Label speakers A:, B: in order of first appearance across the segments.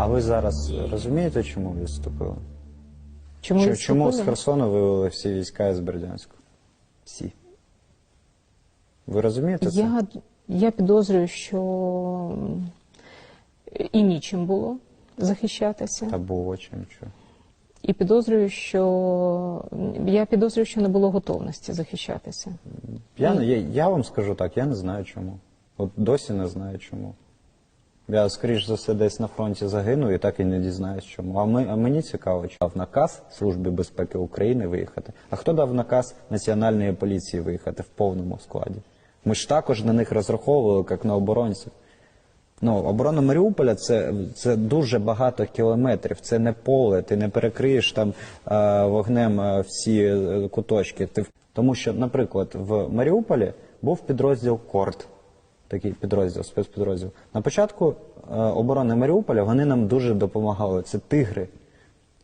A: А ви зараз розумієте, чому відступили?
B: Чому
A: Чому,
B: відступили?
A: чому з Херсону вивели всі війська з Бердянську? Всі. Ви розумієте це?
B: Я, я підозрюю, що і нічим було захищатися.
A: Та було чим що.
B: І підозрюю, що я підозрюю, що не було готовності захищатися.
A: Я, я, я вам скажу так, я не знаю чому. От досі не знаю чому. Я, скоріш за все, десь на фронті загинув і так і не дізнаюсь чому. А, ми, а мені цікаво, чи дав наказ Служби безпеки України виїхати. А хто дав наказ Національної поліції виїхати в повному складі? Ми ж також на них розраховували, як на оборонців. Ну, оборона Маріуполя це, це дуже багато кілометрів. Це не поле. Ти не перекриєш там е, вогнем е, всі е, куточки. Ти тому що, наприклад, в Маріуполі був підрозділ Корт, такий підрозділ, спецпідрозділ. На початку е, оборони Маріуполя вони нам дуже допомагали. Це тигри.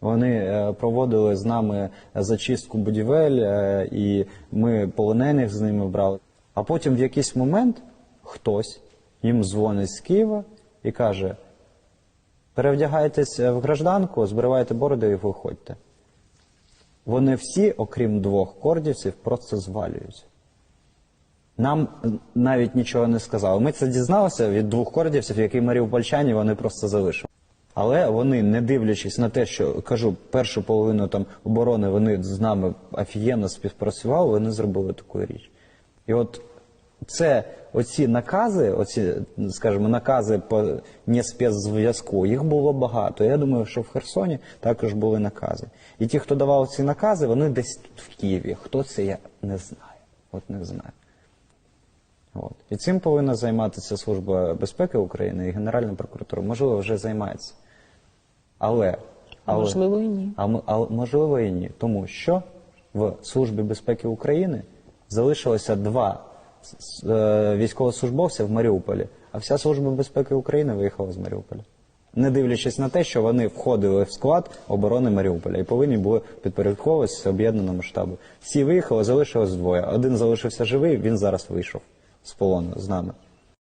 A: Вони е, проводили з нами зачистку будівель, е, і ми полонених з ними брали. А потім в якийсь момент хтось їм дзвонить з Києва і каже: перевдягайтесь в гражданку, збривайте бороди і виходьте. Вони всі, окрім двох кордівців, просто звалюються. Нам навіть нічого не сказали. Ми це дізналися від двох кордівців, які маріупольчані вони просто залишили. Але вони, не дивлячись на те, що кажу, першу половину там оборони вони з нами офігенно співпрацювали, вони зробили таку річ. І от це оці накази, оці, скажімо, накази по неспецзв'язку, їх було багато. Я думаю, що в Херсоні також були накази. І ті, хто давав ці накази, вони десь в Києві. Хто це, я не знаю. От не знаю. От. І цим повинна займатися Служба безпеки України і Генеральна прокуратура. Можливо, вже займається. Але, але
B: Можливо, і ні.
A: А, а можливо і ні. Тому що в Службі безпеки України залишилося два е, військовослужбовця в Маріуполі, а вся Служба безпеки України виїхала з Маріуполя. Не дивлячись на те, що вони входили в склад оборони Маріуполя і повинні були підпорядковуватися об'єднаному штабу. Всі виїхали, залишилось двоє. Один залишився живий, він зараз вийшов з полону з нами.